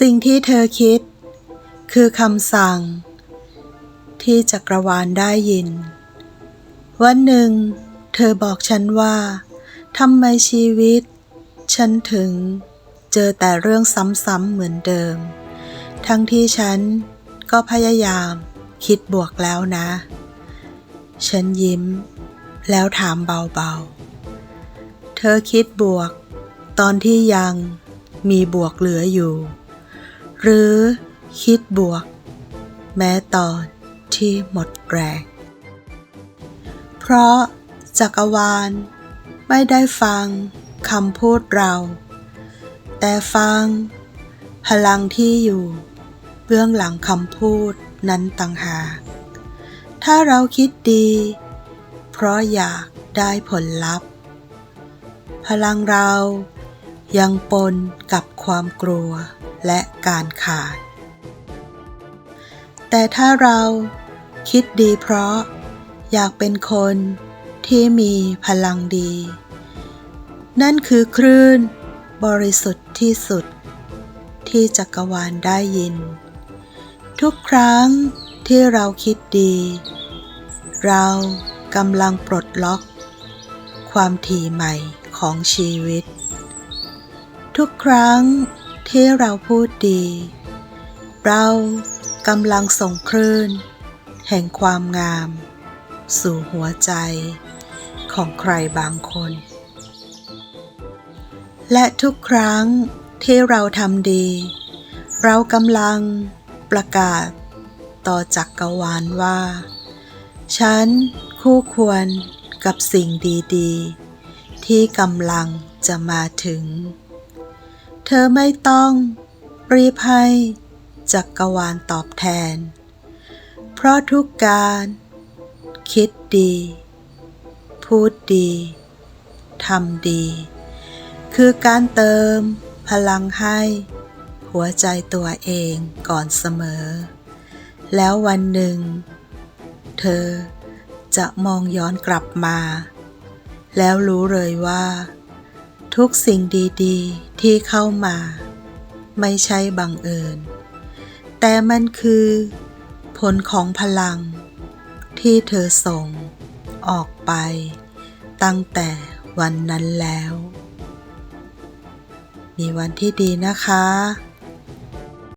สิ่งที่เธอคิด คือคำสั่ง ที่จักรวาลได้ยิน วันหนึ่ง เธอบอกฉันว่าทำไมชีวิต ฉันถึงเจอแต่เรื่องซ้ำๆเหมือนเดิม ทั้งที่ฉันก็พยายามคิดบวกแล้วนะ ฉันยิ้ม แล้วถามเบาๆ เธอคิดบวก ตอนที่ยังมีบวกเหลืออยู่ หรือคิดบวก แม้ตอนที่หมดแรง เพราะจักรวาลไม่ได้ฟังคำพูดเรา แต่ฟัง พลังที่อยู่ เบื้องหลังคำพูดนั้นต่างหากถ้าเราคิดดี เพราะอยากได้ผลลัพธ์ พลังเรายังปนกับความกลัว และการขาด แต่ถ้าเราคิดดีเพราะอยากเป็นคนที่มีพลังดี นั่นคือคลื่นบริสุทธิ์ที่สุด ที่จักรวาลได้ยิน ทุกครั้งที่เราคิดดี เรากำลังปลดล็อก ความถี่ใหม่ของชีวิต ทุกครั้ง ที่เราพูดดี เรากำลังส่งคลื่น แห่งความงาม สู่หัวใจของใครบางคน และทุกครั้งที่เราทำดี เรากำลังประกาศต่อจักกรวาลว่า ฉันคู่ควรกับสิ่งดี ๆ ที่กำลังจะมาถึง เธอไม่ต้อง รีบให้จักกรวาลตอบแทน เพราะทุกการ คิดดี พูดดีทำดี คือการเติม พลังให้ หัวใจตัวเองก่อนเสมอ แล้ววันหนึ่ง เธอจะมองย้อนกลับมา แล้วรู้เลยว่า ทุกสิ่งดีๆ ที่เข้ามา ไม่ใช่บังเอิญ แต่มันคือ ผลของพลัง ที่เธอส่ง ออกไป ตั้งแต่วันนั้นแล้ว มีวันที่ดีนะคะ